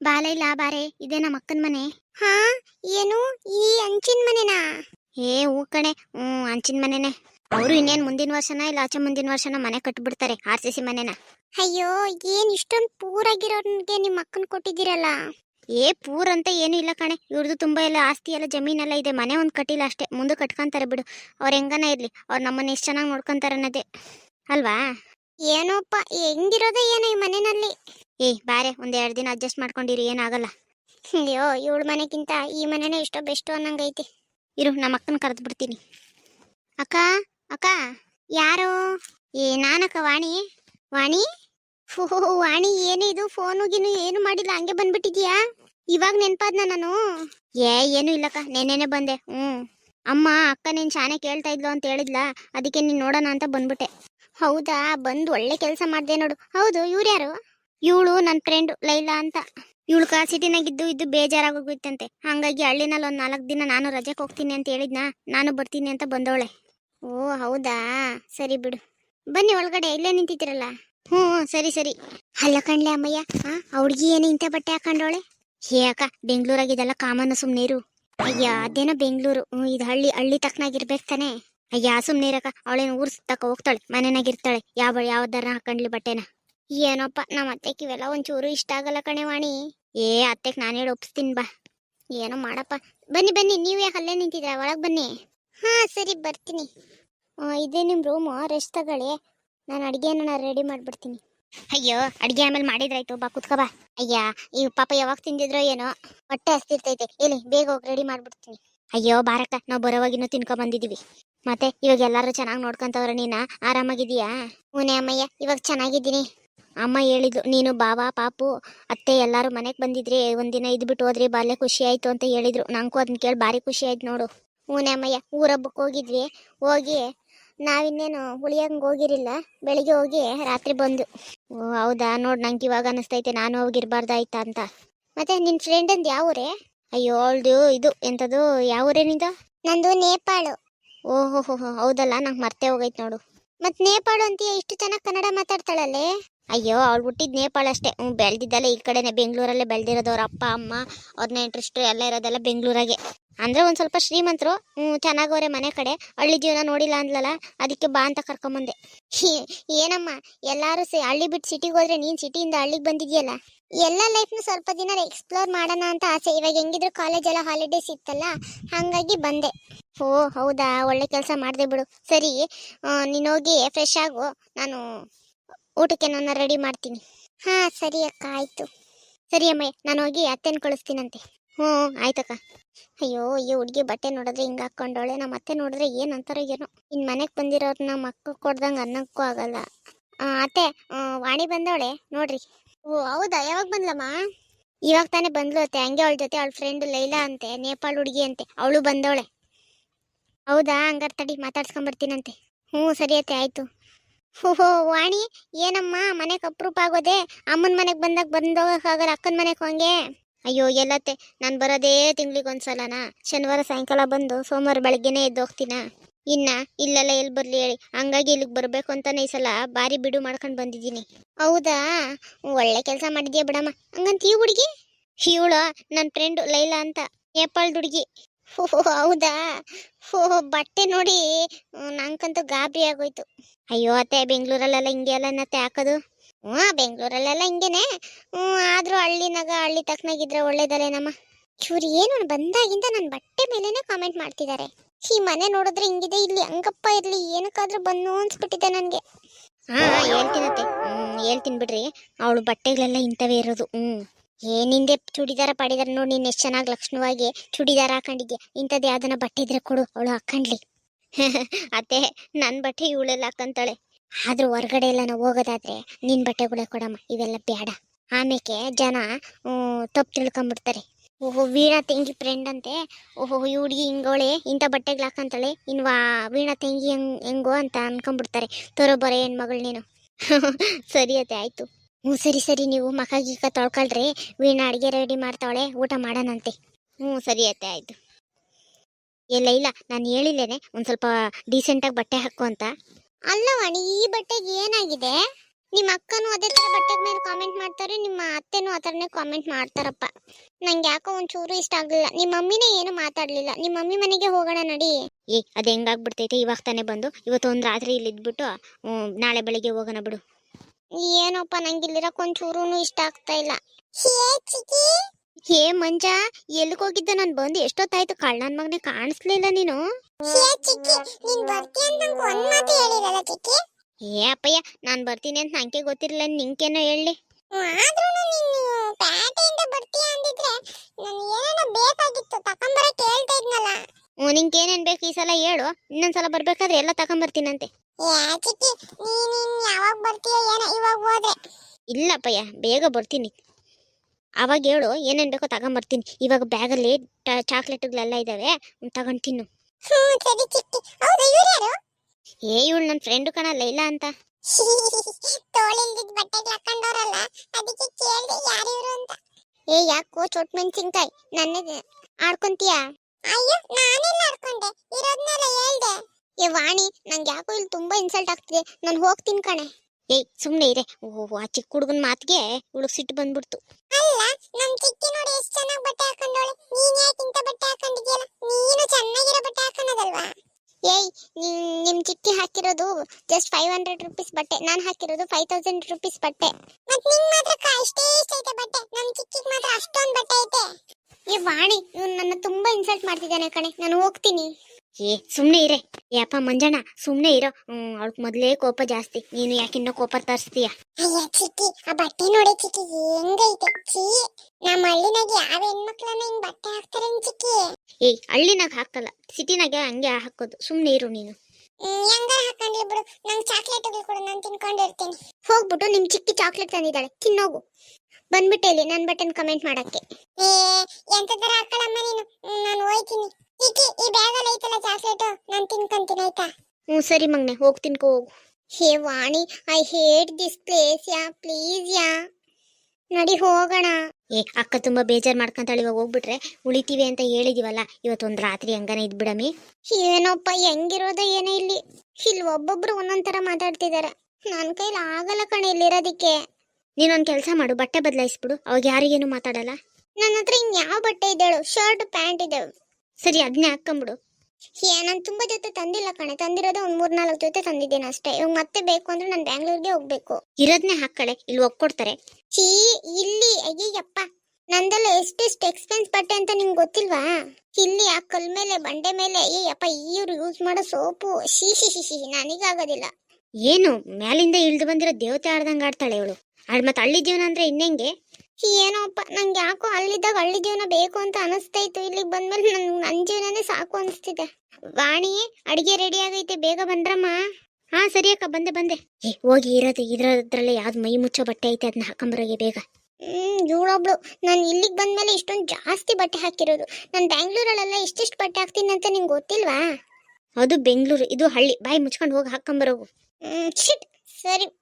ಬಾಲ ಇಲ್ಲ ಬಾರೆ ಇದೇ ನಮ್ಮ ಅಕ್ಕನ ಮನೆ. ಹಾ ಏನು? ಈ ಅಂಚಿನ ಮನೆನಾ? ಏ ಹೂ ಕಣೆ ಹ್ಮ್ ಅಂಚಿನ ಮನೆನೆ. ಅವರು ಇನ್ನೇನ್ ಮುಂದಿನ ವರ್ಷನ ಇಲ್ಲ ಆಚೆ ಮುಂದಿನ ವರ್ಷನ ಮನೆ ಕಟ್ಬಿಡ್ತಾರೆ ಆರ್ ಸಿ ಸಿ ಮನೆನ. ಅಯ್ಯೋ ಏನ್ ಇಷ್ಟೊಂದು ಪೂರಾಗಿರೋನ್ಗೆ ನಿಮ್ಮ ಅಕ್ಕನ್ ಕೊಟ್ಟಿದ್ದೀರಲ್ಲ? ಏ ಪೂರ್ ಅಂತ ಏನು ಇಲ್ಲ ಕಣೆ ಇವ್ರದ್ದು ತುಂಬಾ ಎಲ್ಲ ಆಸ್ತಿ ಎಲ್ಲ ಜಮೀನೆಲ್ಲ ಇದೆ ಮನೆ ಒಂದ್ ಕಟ್ಟಿಲ್ಲ ಅಷ್ಟೇ ಮುಂದೆ ಕಟ್ಕೊಂತಾರೆ ಬಿಡು. ಅವ್ರ ಹೆಂಗನ ಇರ್ಲಿ ಅವ್ರ ನಮ್ಮನ್ನ ಎಷ್ಟು ಚೆನ್ನಾಗಿ ನೋಡ್ಕೊಂತಾರ ಅನ್ನೋದೇ ಅಲ್ವಾ? ಏನೋಪ್ಪ ಹೆಂಗಿರೋದೇ ಏನೋ ಈ ಮನೆಯಲ್ಲಿ ಏ ಬಾರೆ ಒಂದ್ ಎರಡು ದಿನ ಅಡ್ಜಸ್ಟ್ ಮಾಡ್ಕೊಂಡಿರಿ ಏನಾಗಲ್ಲ. ಅಯ್ಯೋ ಇವಳ ಮನೆಗಿಂತ ಈ ಮನೆನೇ ಇಷ್ಟೋ ಬೆಸ್ಟ್ ಅನ್ನಂಗೈತಿ. ಇರು ನಮ್ಮ ಅಕ್ಕನ ಕರೆದು ಬಿಡ್ತೀನಿ. ಅಕ್ಕ ಅಕ್ಕ ಯಾರು? ಏ ನಾನಕ್ಕ ವಾಣಿ. ವಾಣಿ? ಹೋ ವಾಣಿ ಏನೇ ಇದು? ಫೋನು ಗಿನು ಏನು ಮಾಡಿಲ್ಲ ಹಂಗೆ ಬಂದ್ಬಿಟ್ಟಿದ್ಯಾ? ಇವಾಗ ನೆನ್ಪಾದ್ನ ನಾನು? ಏ ಏನು ಇಲ್ಲಕ್ಕ ನೆನ್ನೆನೆ ಬಂದೆ ಹ್ಮ್. ಅಮ್ಮ ಅಕ್ಕ ನೀನ್ ಶಾನೆ ಕೇಳ್ತಾ ಇದ್ಲು ಅಂತ ಹೇಳಿದ್ಲ ಅದಕ್ಕೆ ನೀನ್ ನೋಡೋಣ ಅಂತ ಬಂದ್ಬಿಟ್ಟೆ. ಹೌದಾ ಬಂದು ಒಳ್ಳೆ ಕೆಲಸ ಮಾಡ್ದೆ ನೋಡು. ಹೌದು ಇವ್ರ್ಯಾರು ಇವಳು ನನ್ನ ಫ್ರೆಂಡ್ ಲೈಲಾ ಅಂತ. ಇವಳು ಸಿಟಿನಾಗಿದ್ದು ಇದ್ದು ಬೇಜಾರಾಗೋಗಿತ್ತಂತೆ ಹಂಗಾಗಿ ಹಳ್ಳಿನಲ್ಲಿ ಒಂದು ನಾಲ್ಕು ದಿನ ನಾನು ರಜೆಗೆ ಹೋಗ್ತೀನಿ ಅಂತ ಹೇಳಿದ್ನಾ? ನಾನು ಬರ್ತೀನಿ ಅಂತ ಬಂದವಳೆ. ಓ, ಹೌದಾ? ಸರಿ ಬಿಡು. ಬನ್ನಿ ಒಳಗಡೆ, ಇಲ್ಲೇ ನಿಂತಿದ್ದೀರಲ್ಲ? ಹ್ಞೂ, ಸರಿ ಸರಿ. ಅಲ್ಲ ಕಣ್ಲೆ ಅಮ್ಮಯ್ಯ, ಆ ಹುಡ್ಗಿ ಏನು ಇಂಥ ಬಟ್ಟೆ ಹಾಕೊಂಡವಳೆ? ಹೇ ಅಕ್ಕ ಕಾಮನ ಕಾಮನ್ ಇರು. ಅಯ್ಯ, ಅದೇನೋ ಬೆಂಗಳೂರು. ಇದು ಹಳ್ಳಿ ಹಳ್ಳಿ ತಕ್ಕನಾಗಿರ್ಬೇಕು ತಾನೆ. ಅಯ್ಯ ಸುಮ್ನೀರಕ್ಕ ಅವಳೇನು ಊರ್ ಸುತ್ತಕ್ಕ ಹೋಗ್ತಾಳೆ ಮನೆನಾಗಿರ್ತಾಳೆ ಯಾವ, ಯಾವ್ದಾರ ಹಾಕೊಂಡ್ಲಿ ಬಟ್ಟೆನ. ಏನೋಪ್ಪ ನಮ್ಮ ಅತ್ತೆಗೆ ಇವೆಲ್ಲ ಒಂಚೂರು ಇಷ್ಟ ಆಗಲ್ಲ ಕಣೆ ವಾಣಿ. ಏ, ಅತ್ತೆಗೆ ನಾನು ಹೇಳಿ ಒಪ್ಸ್ತೀನಿ ಬಾ. ಏನೋ ಮಾಡಪ್ಪ. ಬನ್ನಿ ಬನ್ನಿ, ನೀವೇ ಅಲ್ಲೇ ನಿಂತಿದ್ರ ಒಳಗೆ ಬನ್ನಿ. ಹಾ, ಸರಿ, ಬರ್ತೀನಿ. ಇದೇ ನಿಮ್ಮ ರೂಮು ರೆಸ್ಟ್ ತಗೊಳ್ಳಿ. ನಾನು ಅಡುಗೆನ ರೆಡಿ ಮಾಡ್ಬಿಡ್ತೀನಿ. ಅಯ್ಯೋ, ಅಡುಗೆ ಆಮೇಲೆ ಮಾಡಿದ್ರಾಯ್ತು. ಬಾ, ಕುತ್ಕೋ ಬಾ. ಅಯ್ಯ, ಈ ಪಾಪ ಯಾವಾಗ ತಿಂದಿದ್ರೋ ಏನೋ. ಹೊಟ್ಟೆ ಹಸ್ತಿರ್ತೈತೆ. ಇಲ್ಲಿ ಬೇಗ ಹೋಗಿ ರೆಡಿ ಮಾಡ್ಬಿಡ್ತೀನಿ. ಅಯ್ಯೋ, ಬಾರಕ್ಕ, ನಾವು ಬರೋವಾಗಿನೂ ತಿನ್ಕೊ ಬಂದಿದೀವಿ. ಮತ್ತೆ, ಇವಾಗ ಎಲ್ಲರೂ ಚೆನ್ನಾಗಿ ನೋಡ್ಕೊಂತವ್ರ ನೀನ? ಆರಾಮಾಗಿದೀಯಾ ಹೂನೇ ಅಮ್ಮಯ್ಯ, ಇವಾಗ ಚೆನ್ನಾಗಿದ್ದೀನಿ. ಅಮ್ಮ ಹೇಳಿದ್ಲು ನೀನು ಬಾವ ಪಾಪು ಅತ್ತೆ ಎಲ್ಲರೂ ಮನೆಗೆ ಬಂದಿದ್ರಿ ಒಂದಿನ ಇದ್ಬಿಟ್ಟು ಹೋದ್ರಿ ಬಾಲ್ಯ ಖುಷಿ ಆಯ್ತು ಅಂತ ಹೇಳಿದ್ರು. ನಂಗೂ ಅದನ್ನ ಕೇಳಿ ಭಾರಿ ಖುಷಿ ಆಯ್ತು ನೋಡು. ಹ್ಞೂನೇ ಅಮ್ಮಯ್ಯ ಊರಬ್ಬಕ್ಕೆ ಹೋಗಿದ್ವಿ. ಹೋಗಿ ನಾವಿನ್ನೇನು ಉಳಿಯಂಗೆ ಹೋಗಿರಿಲ್ಲ ಬೆಳಿಗ್ಗೆ ಹೋಗಿ ರಾತ್ರಿ ಬಂದು ಓ ಹೌದಾ? ನೋಡು ನಂಗೆ ಇವಾಗ ಅನಿಸ್ತೈತೆ ನಾನು ಹೋಗಿರ್ಬಾರ್ದಾಯ್ತಾ ಅಂತ. ಮತ್ತೆ ನಿನ್ ಫ್ರೆಂಡ್ ಅಂದ್ ಯಾವ ಊರೇ? ಅಯ್ಯೋ ಅವಳ್ದು ಇದು ಎಂತದು ಯಾವ ಊರೇ ನಂದು? ನೇಪಾಳು. ಓಹೋ ಹೋ ಹೌದಲ್ಲ ನಂಗೆ ಮರ್ತೆ ಹೋಗೈತೆ ನೋಡು. ಮತ್ತು ನೇಪಾಳು ಅಂತೀಯ ಇಷ್ಟು ಚೆನ್ನಾಗಿ ಕನ್ನಡ ಮಾತಾಡ್ತಾಳಲ್ಲೇ? ಅಯ್ಯೋ, ಅವ್ಳು ಹುಟ್ಟಿದ್ ನೇಪಾಳ ಅಷ್ಟೇ. ಹ್ಞೂ ಬೆಳೆದಿದ್ದಲ್ಲ ಈ ಕಡೆನೆ ಬೆಂಗಳೂರಲ್ಲೇ ಬೆಳೆದಿರೋದು ಅವ್ರ ಅಪ್ಪ, ಅಮ್ಮ ಅವ್ರನ್ನ ಇಂಟ್ರೆಸ್ಟ್ ಎಲ್ಲ ಇರೋದೆಲ್ಲ ಬೆಂಗಳೂರಾಗೆ. ಅಂದ್ರೆ ಒಂದು ಸ್ವಲ್ಪ ಶ್ರೀಮಂತರು ಹ್ಞೂ ಚೆನ್ನಾಗವ್ರೆ ಮನೆ ಕಡೆ. ಹಳ್ಳಿ ಜೀವನ ನೋಡಿಲ್ಲ ಅಂದ್ಲಲ್ಲ, ಅದಕ್ಕೆ ಬಾ ಅಂತ ಕರ್ಕೊಂಬಂದೆ. ಏನಮ್ಮ, ಎಲ್ಲರೂ ಸೇ, ಹಳ್ಳಿ ಬಿಟ್ಟು ಸಿಟಿಗೆ ಹೋದ್ರೆ ನೀನ್ ಸಿಟಿಯಿಂದ ಹಳ್ಳಿಗೆ ಬಂದಿದ್ಯಲ್ಲ? ಎಲ್ಲ ಲೈಫ್ನು ಸ್ವಲ್ಪ ದಿನ ಎಕ್ಸ್ಪ್ಲೋರ್ ಮಾಡೋಣ ಅಂತ ಆಸೆ. ಇವಾಗ ಹೆಂಗಿದ್ರು ಕಾಲೇಜ್ ಎಲ್ಲ ಹಾಲಿಡೇಸ್ ಇತ್ತಲ್ಲ, ಹಾಗಾಗಿ ಬಂದೆ. ಓ, ಹೌದಾ, ಒಳ್ಳೆ ಕೆಲಸ ಮಾಡಿದೆ ಬಿಡು. ಸರಿ ನೀನ್ ಹೋಗಿ ಫ್ರೆಶ್ ಆಗು. ನಾನು ಊಟಕ್ಕೆ ನಾನು ರೆಡಿ ಮಾಡ್ತೀನಿ. ಹಾ, ಸರಿ ಅಕ್ಕ, ಆಯ್ತು. ಸರಿ ಅಮ್ಮಯ್ಯ, ನಾನು ಹೋಗಿ ಅತ್ತೆನ ಕಳಿಸ್ತೀನಂತೆ. ಹ್ಞೂ ಆಯ್ತಕ್ಕ ಅಯ್ಯೋ, ಈ ಹುಡುಗಿ ಬಟ್ಟೆ ನೋಡಿದ್ರೆ ಹಿಂಗೆ ಹಾಕೊಂಡವಳೆ ನಮ್ಮ ಅತ್ತೆ ನೋಡಿದ್ರೆ ಏನು ಅಂತಾರೋ ಏನೋ. ಇನ್ನು ಮನೆಗೆ ಬಂದಿರೋರ್ನ ಮಕ್ಕಳು ಕೊಡ್ದಂಗೆ ಅನ್ನಕ್ಕೂ ಆಗಲ್ಲ. ಅತ್ತೆ ವಾಣಿ ಬಂದವಳೆ? ನೋಡ್ರಿ. ಓ, ಹೌದಾ? ಯಾವಾಗ ಬಂದ್ಲಮ್ಮ? ಇವಾಗ ತಾನೇ ಬಂದ್ಲು ಅತ್ತೆ. ಹಂಗೆ ಅವಳ ಜೊತೆ ಅವಳ ಫ್ರೆಂಡ್ ಲೈಲಾ ಅಂತೆ, ನೇಪಾಳ ಹುಡುಗಿ ಅಂತೆ. ಅವಳು ಬಂದವಳೆ. ಹೌದಾ? ಹಂಗಾರೆ ತಡಿ, ಮಾತಾಡ್ಸ್ಕೊಂಬರ್ತೀನಂತೆ. ಹ್ಞೂ, ಸರಿ ಅತ್ತೆ, ಆಯ್ತು. ಓಹೋ ವಾಣಿ, ಏನಮ್ಮ? ಮನೆಗೆ ಅಪ್ರೂಪ ಆಗೋದೆ? ಅಮ್ಮನ ಮನೆಗೆ ಬಂದಾಗ ಬಂದೋಗಕ್ಕಾಗಲ್ಲ ಅಕ್ಕನ ಮನೆಗೆ ಹಂಗೆ? ಅಯ್ಯೋ, ಎಲ್ಲತ್ತೆ, ನಾನು ಬರೋದೇ ತಿಂಗ್ಳಿಗೆ ಒಂದ್ಸಲನ ಶನಿವಾರ ಸಾಯಂಕಾಲ ಬಂದು ಸೋಮವಾರ ಬೆಳಗ್ಗೆನೇ ಎದ್ದು ಹೋಗ್ತೀನ ಇನ್ನ ಇಲ್ಲೆಲ್ಲ ಎಲ್ಲಿ ಬರ್ಲಿ ಹೇಳಿ? ಹಂಗಾಗಿ ಇಲ್ಲಿಗೆ ಬರಬೇಕು ಅಂತಾನೆ ಈ ಸಲ ಬಾರಿ ಬಿಡು ಮಾಡ್ಕೊಂಡು ಬಂದಿದ್ದೀನಿ. ಹೌದಾ? ಒಳ್ಳೆ ಕೆಲಸ ಮಾಡಿದ್ಯಾ ಬಿಡಮ್ಮ. ಹಂಗಂತ ಈ ಹುಡುಗಿ? ಇವಳು ನನ್ನ ಫ್ರೆಂಡು ಲೈಲಾ ಅಂತ. ನೇಪಾಳದ ಹುಡುಗಿ. ಓಹೋ, ಹೌದಾ? ಓ ಬಟ್ಟೆ ನೋಡಿ ನಂಗಂತೂ ಗಾಬರಿ ಆಗೋಯ್ತು. ಅಯ್ಯೋ, ಅತ್ತೆ, ಬೆಂಗಳೂರಲ್ಲೆಲ್ಲ ಹಿಂಗೆ ಎಲ್ಲ ನತ್ತೆ ಹಾಕೋದು? ಹ್ಞೂ ಬೆಂಗಳೂರಲ್ಲೆಲ್ಲ ಹಿಂಗೇನೆ. ಹ್ಞೂ ಆದರೂ ಹಳ್ಳಿನಾಗ ಹಳ್ಳಿ ತಕ್ಕನಾಗಿದ್ರೆ ಒಳ್ಳೇದಲ್ಲೇನಮ್ಮ ಇವ್ರು ಏನು ಬಂದಾಗಿಂದ ನನ್ನ ಬಟ್ಟೆ ಮೇಲೇನೆ ಕಾಮೆಂಟ್ ಮಾಡ್ತಿದ್ದಾರೆ ಈ ಮನೆ ನೋಡಿದ್ರೆ ಹಿಂಗಿದೆ, ಇಲ್ಲಿ ಹಂಗಪ್ಪ ಇರಲಿ, ಏನಕ್ಕಾದ್ರೂ ಬಂದು ಅನ್ಸ್ಬಿಟ್ಟಿದೆ ನನಗೆ. ಹಾಂ ಹೇಳ್ತೀನತ್ತೆ ಹ್ಞೂ ಹೇಳ್ತೀನಿ ಬಿಡ್ರಿ. ಅವಳು ಬಟ್ಟೆಗಳೆಲ್ಲ ಇಂಥವೇ ಇರೋದು. ಹ್ಮ್. ಏನಿಂದೆ ಚೂಡಿದಾರ ಪಾಡಿದಾರ ನೋಡಿ ನೀನು ಎಷ್ಟು ಚೆನ್ನಾಗಿ ಲಕ್ಷ್ಮಣವಾಗಿ ಚೂಡಿದಾರ ಹಾಕೊಂಡಿದ್ಯಾ. ಇಂಥದ್ದು ಯಾವ್ದನ ಬಟ್ಟೆ ಇದ್ರೆ ಕೊಡು, ಅವಳು ಹಾಕೊಂಡ್ಲಿ ಅತ್ತೆ ನನ್ನ ಬಟ್ಟೆ ಇವಳೆಲ್ಲ ಹಾಕಂತಾಳೆ ಆದ್ರೂ ಹೊರಗಡೆ ಎಲ್ಲ ನಾವು ಹೋಗೋದಾದ್ರೆ ನಿನ್ ಬಟ್ಟೆಗಳೇ ಕೊಡಮ್ಮ, ಇವೆಲ್ಲ ಬೇಡ ಆಮೇಲೆ ಜನ ತಪ್ಪು ತಿಳ್ಕೊಂಬಿಡ್ತಾರೆ. ಓಹೋ, ವೀಣಾ ತಂಗಿ ಫ್ರೆಂಡ್ ಅಂತೆ. ಓಹೋ, ಈ ಹುಡುಗಿ ಹಿಂಗೋಳೆ, ಇಂಥ ಬಟ್ಟೆಗಳು ಹಾಕಂತಾಳೆ ಇನ್ ವಾ ವೀಣಾ ತಂಗಿ ಹೆಂಗ್, ಹೆಂಗೋ ಅಂತ ಅನ್ಕೊಂಡ್ಬಿಡ್ತಾರೆ ತೋರೋ ಬರೋ ಹೆಣ್ಮಗಳು ನೀನು. ಸರಿ ಅತ್ತೆ, ಆಯ್ತು. ಹ್ಞೂ, ಸರಿ ಸರಿ, ನೀವು ಮಖ ಗೀಕ ತೊಳ್ಕೊಳ್ರಿ. ವೀಣಾ ಅಡುಗೆ ರೆಡಿ ಮಾಡ್ತಾವಳೆ, ಊಟ ಮಾಡೋಣಂತೆ. ಹ್ಞೂ, ಸರಿ ಅತ್ತೆ, ಆಯಿತು. ಇಲ್ಲ ಇಲ್ಲ ನಾನು ಹೇಳಿಲ್ಲೇನೆ, ಒಂದು ಸ್ವಲ್ಪ ಡೀಸೆಂಟಾಗಿ ಬಟ್ಟೆ ಹಾಕು ಅಂತ. ಅಲ್ಲ, ವಾಣಿ, ಈ ಬಟ್ಟೆಗೆ ಏನಾಗಿದೆ? ನಿಮ್ಮ ಅಕ್ಕನೂ ಅದೇ ತರ ಬಟ್ಟೆ ಮೇಲೆ ಕಾಮೆಂಟ್ ಮಾಡ್ತಾರೆ, ನಿಮ್ಮ ಅತ್ತೆನೂ ಆ ಥರನೇ ಕಾಮೆಂಟ್ ಮಾಡ್ತಾರಪ್ಪ. ನಂಗೆ ಯಾಕೋ ಒಂಚೂರು ಇಷ್ಟ ಆಗಲಿಲ್ಲ. ನಿಮ್ಮ ಮಮ್ಮಿನೇ ಏನು ಮಾತಾಡ್ಲಿಲ್ಲ. ನಿಮ್ಮ ಮಮ್ಮಿ ಮನೆಗೆ ಹೋಗೋಣ ನಡಿ. ಏ, ಅದು ಹೆಂಗಾಗ್ಬಿಡ್ತೈತೆ, ಇವಾಗ ತಾನೇ ಬಂದು. ಇವತ್ತು ಒಂದು ರಾತ್ರಿ ಇಲ್ಲಿ ಇದ್ಬಿಟ್ಟು ನಾಳೆ ಬೆಳಿಗ್ಗೆ ಹೋಗೋಣ ಬಿಡು. ಏನಪ್ಪ ನಂಗೆ ಇಲ್ಲಿರಕ್ ಇಷ್ಟ ಆಗ್ತಾ ಇಲ್ಲ. ಹೇ ಮಂಜ ಎಲ್ಲಿಗೆ ಹೋಗಿದ್ದೆ ನಾನು ಬಂದು ಎಷ್ಟೊತ್ತಾಯ್ತು? ಕಳ್ಳನ ಮಗ್ನೆ ಕಾಣಿಸ್ಲಿಲ್ಲ ನೀನು. ಏ ಅಪ್ಪಯ್ಯ ನಾನು ಬರ್ತೀನಿ ಅಂತ ನಂಗೆ ಗೊತ್ತಿರಲಿಲ್ಲ ನಿಂಕೇನೋ ಹೇಳಿ. ಓ ನಿಂಗೆ ಏನೇನ್ ಬೇಕು ಈ ಸಲ ಹೇಳು. ಇನ್ನೊಂದ್ಸಲ ಬರ್ಬೇಕಾದ್ರೆ ಎಲ್ಲ ತಗೊಂಬರ್ತೀನಂತೆ ಯಾವಾಗ ಬರ್ತೀಯ ಏನ ಇವಾಗ ಹೋದ್ರೆ. ಇಲ್ಲಪ್ಪಯ್ಯ ಬೇಗ ಬರ್ತೀನಿ. ಅವಾಗ ಹೇಳು ಏನೇನ್ ಬೇಕೋ ತಗೊಂಬರ್ತೀನಿ. ಇವಾಗ ಬ್ಯಾಗಲ್ಲಿ ಚಾಕ್ಲೇಟ್ಗಳೆಲ್ಲ ಇದಾವೆ ತಗೊಂಡು ತಿನ್ನು. ಸರಿ ಚಿಕ್ಕಿ ಹೌದಾ ಇವ್ರು ಯಾರು? ಏ ಇವಳು ನನ್ನ ಫ್ರೆಂಡು ಕಣಲ್ಲ ಇಲ್ಲ ಅಂತ. ತೋಳಿಲ್ದಿದ್ ಬಟ್ಟೆಗೆ ಹಾಕೊಂಡವ್ರಲ್ಲ ಅದಕ್ಕೆ ಕೇಳ್ದೆ ಯಾರು ಇವರು ಅಂತ. ಏ ಯಾಕೋ ಚೊಟ್ ಮೆಣಸಿನ್ಕಾಯಿ ನನ್ನೇ ಆಡ್ಕೊಂತೀಯಾ? ಅಯ್ಯೋ ಏ ವಾಣಿ ನಂಗೆ ಯಾಕೋ ಇಲ್ಲಿ ತುಂಬಾ ಇನ್ಸಲ್ಟ್ ಆಗ್ತಿದೆ. ನಾನು ಹೋಗ್ತೀನಿ ಕಣೆ. ಏಯ್ ಸುಮ್ಮನೆ ಇರೆ. ಓ ಆ ಚಿಕ್ಕ ಹುಡುಗನ ಮಾತಿಗೆ ಹುಡುಗ ಸಿಟ್ಟು ಬಂದ್ಬಿಡ್ತು. ಅಲ್ಲ ನಮ್ ಚಿಕ್ಕಿ ನೋಡಿ ಎಷ್ಟು ಚೆನ್ನಾಗಿ ಬಟ್ಟೆ ಹಾಕೊಂಡವಳೆ. ನೀನ್ ಯಾಕೆ ಇಂತ ಬಟ್ಟೆ ಹಾಕೊಂಡಿದ್ಯಲ್ಲ? ನೀನು ಚೆನ್ನಾಗಿರೋ ಬಟ್ಟೆ ಹಾಕೊಂಡದಲ್ವಾ? ಏಯ್ ನಿಮ್- ನಿಮ್ ಚಿಕ್ಕಿ ಹಾಕಿರೋದು ಜಸ್ಟ್ ಫೈವ್ ಹಂಡ್ರೆಡ್ ರುಪೀಸ್ ಬಟ್ಟೆ. ನಾನು ಹಾಕಿರೋದು ಫೈವ್ ತೌಸಂಡ್ ರುಪೀಸ್ ಬಟ್ಟೆ. ಮತ್ ನಿಂಗ್ ಮಾತ್ರ ಅಷ್ಟೇ ಐತೆ ಬಟ್ಟೆ. ನಮ್ ಚಿಕ್ಕಿಗ್ ಮಾತ್ರ ಅಷ್ಟೊಂದು ಬಟ್ಟೆ ಐತೆ. ಏ ವಾಣಿ ಇವ್ನು ನನ್ನ ತುಂಬಾ ಇನ್ಸಲ್ಟ್ ಮಾಡ್ತಿದ್ದಾನೆ ಕಣೆ. ನಾನು ಹೋಗ್ತೀನಿ. ಏ ಸುಮ್ಮನೆ ಇರೇ. ಏಪ್ಪ ಮಂಜಣ್ಣ ಸುಮ್ಮನೆ ಇರೋ. ಹ್ಮ್ ಅವಳಕ್ ಮೊದ್ಲೇ ಕೋಪ ಜಾಸ್ತಿ. ನೀನು ಯಾಕಿನ್ನ ಕೋಪ ತರಿಸ್ತೀಯ? ಅಯ್ಯ ಚಿಕ್ಕಿ ಆ ಬಟ್ಟೆ ನೋಡಿ ಚಿಕ್ಕಿ ಹೆಂಗೈತೆ? ಚೀ ನಮ್ಮ ಹಳ್ಳಿನಾಗ ಯಾವ ಹೆಣ್ಮಕ್ಳನ್ನ ಹಿಂಗ್ ಬಟ್ಟೆ ಹಾಕ್ತಾರೆ ಚಿಕ್ಕಿ? ಏ ಹಳ್ಳಿನಾಗ ಹಾಕಲ್ಲ ಸಿಟಿನಾಗೆ ಹಂಗೆ ಹಾಕೋದು. ಸುಮ್ಮನೆ ಇರು ನೀನು. ಹ್ಮ್, ಹೆಂಗಾರ ಹಾಕೊಂಡ್ಲಿ ಬಿಡು. ನಂಗೆ ಚಾಕ್ಲೇಟ್ಗಳು ಕೂಡ ನಾನು ತಿನ್ಕೊಂಡಿರ್ತೀನಿ ಹೋಗ್ಬಿಟ್ಟು ನಿಮ್ ಚಿಕ್ಕಿ ಚಾಕ್ಲೇಟ್ ತಂದಿದ್ದಾಳೆ. ತಿನ್ನೋಗು. ಬಂದ್ಬಿಟ್ಟೆ ಇಲ್ಲಿ ನನ್ನ ಬಟನ್ ಕಮೆಂಟ್ ಮಾಡಕ್ಕೆ. ಏ ಎಂತದರ ಹಾಕಳಮ್ಮ ನೀನು? ನಾನು ಹೋಯ್ತೀನಿ. ಚಿಕ್ಕಿ ಈ ಬ್ಯಾಗಲ್ಲಿ ಐತಲ್ಲ ಚಾಕ್ಲೇಟ್? ನಾನು ತಿನ್ಕಂತೀನಿ ಆಯ್ತಾ? ಹ್ಞೂ ಸರಿ ಮಗ್ನೆ ಹೋಗ್ ತಿನ್ಕೋ ಹೋಗು. Hey Vani I hate this place yeah please ಯಾ. ನಡಿ ಹೋಗೋಣ. ಏ ಅಕ್ಕ ತುಂಬಾ ಬೇಜಾರ್ ಮಾಡ್ಕೊಂತಾಳೆ ಇವಾಗ ಹೋಗ್ಬಿಟ್ರೆ ಉಳಿತೀವಿ ಅಂತ ಹೇಳಿದೀವಲ್ಲ ಇವತ್ತೊಂದ್ ರಾತ್ರಿ ಹಂಗನ ಇದ್ಬಿಡಮಿ ಏನೋಪ್ಪ ಹೆಂಗಿರೋದ ಏನೋ ಇಲ್ಲಿ. ಇಲ್ಲಿ ಒಬ್ಬೊಬ್ರು ಒಂದೊಂದ್ ತರ ಮಾತಾಡ್ತಿದಾರೆ. ನನ್ ಕೈಲಿ ಆಗಲ್ಲ ಕಣ ಇಲ್ಲಿರೋದಿಕ್ಕೆ. ನೀನೊಂದ್ ಕೆಲಸ ಮಾಡು ಬಟ್ಟೆ ಬದಲಾಯಿಸ್ಬಿಡು ಅವಾಗ ಯಾರಿಗೇನು ಮಾತಾಡಲ್ಲ? ನನ್ನ ಹತ್ರ ಇನ್ ಯಾವ ಬಟ್ಟೆ ಇದ್ದಾಳು? ಶರ್ಟ್ ಪ್ಯಾಂಟ್ ಇದಾವೆ ಸರಿ ಅದನ್ನೇ ಹಾಕೊಂಬಿಡು ಏ ನಾನು ತುಂಬ ಜೊತೆ ತಂದಿಲ್ಲ ಕಣೆ. ತಂದಿರೋದು ಒಂದ್ ಮೂರ್ ನಾಲ್ಕು ಜೊತೆ ತಂದಿದ್ದೇನೆ ಅಷ್ಟೇ. ಇವಾಗ ಮತ್ತೆ ಬೇಕು ಅಂದ್ರೆ ನಾನು ಬ್ಯಾಂಗ್ಳೂರ್ಗೆ ಹೋಗ್ಬೇಕು. ಇರೋದ್ನೇ ಹಾಕಳೆ ಇಲ್ಲಿ ಒಕ್ಕೊಡ್ತಾರೆ ಚೀ ಇಲ್ಲಿ ಅಯ್ಯಯ್ಯಪ್ಪ. ನಂದೆಲ್ಲ ಎಷ್ಟೆಷ್ಟು ಎಕ್ಸ್ಪೆನ್ಸ್ ಬಟ್ಟೆ ಅಂತ ನಿಮ್ಗೆ ಗೊತ್ತಿಲ್ವಾ? ಇಲ್ಲಿ ಆ ಕಲ್ ಮೇಲೆ ಬಂಡೆ ಮೇಲೆ ಅಯ್ಯಯ್ಯಪ್ಪ ಇವ್ರು ಯೂಸ್ ಮಾಡೋ ಸೋಪು. ಶೀಶಿ ಶಿ ಶಿ ಶಿ ನನಗಾಗೋದಿಲ್ಲ ಏನು? ಮ್ಯಾಲಿಂದ ಇಳ್ದು ಬಂದಿರೋ ದೇವತೆ ಆಡ್ದಂಗೆ ಆಡ್ತಾಳೆ ಇವಳು. ಆಡ್ ಮತ್ತೆ ಹಳ್ಳಿ ಜೀವನ ಅಂದ್ರೆ ಇನ್ನೆಂಗೆ? ಏನೋಪ್ಪ ನಂಗೆ ಯಾಕೋ ಅಲ್ಲಿದ್ದಾಗ ಹಳ್ಳಿ ಜೀವನ ಬೇಕು ಅಂತ ಅನಿಸ್ತಾ ಇತ್ತು ಇಲ್ಲಿಗೆ ಬಂದ್ಮೇಲೆ ನನ್ ನನ್ನ ಜೀವನನೇ ಸಾಕು ಅನಿಸ್ತಿದೆ. ವಾಣಿ ಅಡಿಗೆ ರೆಡಿ ಆಗೈತೆ ಬೇಗ ಬಂದ್ರಮ್ಮ. ಹಾ ಸರಿ ಅಕ್ಕ ಬಂದೆ ಬಂದೆ. ಏ ಹೋಗಿ ಇರೋದು ಇದ್ರದ್ರಲ್ಲೇ ಯಾವ್ದು ಮೈ ಮುಚ್ಚೋ ಬಟ್ಟೆ ಐತೆ ಅದನ್ನ ಹಾಕೊಂಬರೋಗೆ ಬೇಗ. ಹ್ಮ್ ಇವಳೊಬ್ಳು ನಾನು ಇಲ್ಲಿಗೆ ಬಂದ್ಮೇಲೆ ಇಷ್ಟೊಂದು ಜಾಸ್ತಿ ಬಟ್ಟೆ ಹಾಕಿರೋದು. ನಾನು ಬ್ಯಾಂಗ್ಳೂರಲ್ಲೆಲ್ಲ ಇಷ್ಟಿಷ್ಟು ಬಟ್ಟೆ ಹಾಕ್ತೀನಿ ಅಂತ ನಿಂಗೆ ಗೊತ್ತಿಲ್ವಾ? ಅದು ಬೆಂಗಳೂರು ಇದು ಹಳ್ಳಿ. ಬಾಯಿ ಮುಚ್ಕೊಂಡು ಹೋಗಿ ಹಾಕೊಂಬರೋಗು. ಹ್ಮ್ ಶಿಟ್ ಸರಿ.